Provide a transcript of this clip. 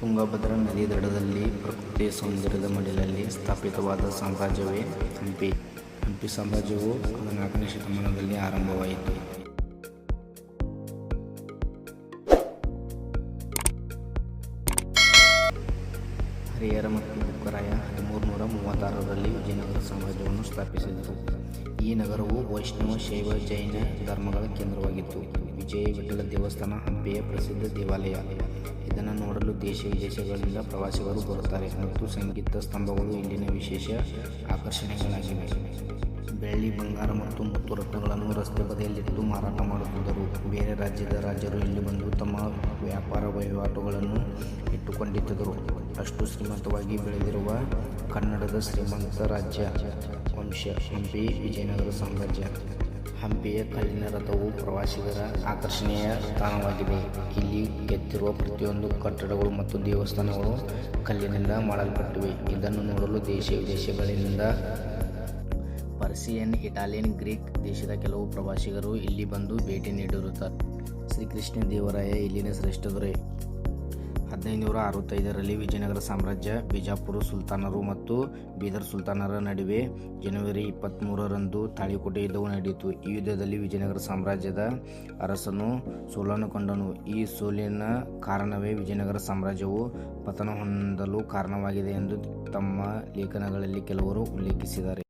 ತುಂಗಭದ್ರಾ ನದಿ ದಡದಲ್ಲಿ ಪ್ರಕೃತಿಯ ಸೌಂದರ್ಯದ ಮಡಿಲಲ್ಲಿ ಸ್ಥಾಪಿತವಾದ ಸಾಮ್ರಾಜ್ಯವೇ ಹಂಪಿ. ಹಂಪಿ ಸಾಮ್ರಾಜ್ಯವು ಹದಿನಾಲ್ಕನೇ ಶತಮಾನದಲ್ಲಿ ಆರಂಭವಾಯಿತು. ಹರಿಹರ ಮತ್ತು ಬುಕ್ಕರಾಯ ಹದಿಮೂರು ನೂರ ಮೂವತ್ತಾರರಲ್ಲಿ ವಿಜಯನಗರ ಸಾಮ್ರಾಜ್ಯವನ್ನು ಸ್ಥಾಪಿಸಿದರು. ಈ ನಗರವು ವೈಷ್ಣವ, ಶೈವ, ಜೈನ ಧರ್ಮಗಳ ಕೇಂದ್ರವಾಗಿತ್ತು. ವಿಜಯ ವಿಠಲ ದೇವಸ್ಥಾನ ಹಂಪಿಯ ಪ್ರಸಿದ್ಧ ದೇವಾಲಯ. ಇದನ್ನು ನೋಡಲು ದೇಶ ವಿದೇಶಗಳಿಂದ ಪ್ರವಾಸಿಗರು ಬರುತ್ತಾರೆ. ಮತ್ತು ಸಂಗೀತ ಸ್ತಂಭಗಳು ಇಲ್ಲಿನ ವಿಶೇಷ ಆಕರ್ಷಣೆಗಳಾಗಿವೆ. ಬೆಳ್ಳಿ, ಬಂಗಾರ ಮತ್ತು ಮುತ್ತು ರತ್ನಗಳನ್ನು ರಸ್ತೆ ಬದಿಯಲ್ಲಿಟ್ಟು ಮಾರಾಟ ಮಾಡುತ್ತಿದ್ದರು. ಬೇರೆ ರಾಜ್ಯದ ರಾಜರು ಇಲ್ಲಿ ಬಂದು ತಮ್ಮ ವ್ಯಾಪಾರ ವಹಿವಾಟುಗಳನ್ನು ಇಟ್ಟುಕೊಂಡಿದ್ದರು. ಅಷ್ಟು ಶ್ರೀಮಂತವಾಗಿ ಬೆಳೆದಿರುವ ಕನ್ನಡದ ಶ್ರೀಮಂತ ರಾಜ್ಯ ವಂಶ, ಹಂಪಿ ವಿಜಯನಗರ ಸಾಮ್ರಾಜ್ಯ. ಹಂಪಿಯ ಕಲ್ಲಿನ ರಥವು ಪ್ರವಾಸಿಗರ ಆಕರ್ಷಣೀಯ ತಾಣವಾಗಿದೆ. ಇಲ್ಲಿ ಕೆತ್ತಿರುವ ಪ್ರತಿಯೊಂದು ಕಟ್ಟಡಗಳು ಮತ್ತು ದೇವಸ್ಥಾನಗಳು ಕಲ್ಲಿನಿಂದ ಮಾಡಲ್ಪಟ್ಟಿವೆ. ಇದನ್ನು ನೋಡಲು ದೇಶ ವಿದೇಶಗಳಿಂದ ಪರ್ಸಿಯನ್, ಇಟಾಲಿಯನ್, ಗ್ರೀಕ್ ದೇಶದ ಕೆಲವು ಪ್ರವಾಸಿಗರು ಇಲ್ಲಿ ಬಂದು ಭೇಟಿ ನೀಡಿರುತ್ತಾರೆ. ಶ್ರೀಕೃಷ್ಣ ದೇವರಾಯ ಇಲ್ಲಿನ ಶ್ರೇಷ್ಠ ದೊರೆ. ಹದಿನೈದುನೂರ ಅರವತ್ತೈದರಲ್ಲಿ ವಿಜಯನಗರ ಸಾಮ್ರಾಜ್ಯ ಬಿಜಾಪುರ ಸುಲ್ತಾನರು ಮತ್ತು ಬೀದರ್ ಸುಲ್ತಾನರ ನಡುವೆ ಜನವರಿ ಇಪ್ಪತ್ತ್ಮೂರರಂದು ತಾಳಿಕೋಟೆ ಯುದ್ಧವು ನಡೆಯಿತು. ಈ ಯುದ್ಧದಲ್ಲಿ ವಿಜಯನಗರ ಸಾಮ್ರಾಜ್ಯದ ಅರಸನು ಸೋಲನ್ನು ಕಂಡನು. ಈ ಸೋಲಿನ ಕಾರಣವೇ ವಿಜಯನಗರ ಸಾಮ್ರಾಜ್ಯವು ಪತನ ಹೊಂದಲು ಕಾರಣವಾಗಿದೆ ಎಂದು ತಮ್ಮ ಲೇಖನಗಳಲ್ಲಿ ಕೆಲವರು ಉಲ್ಲೇಖಿಸಿದ್ದಾರೆ.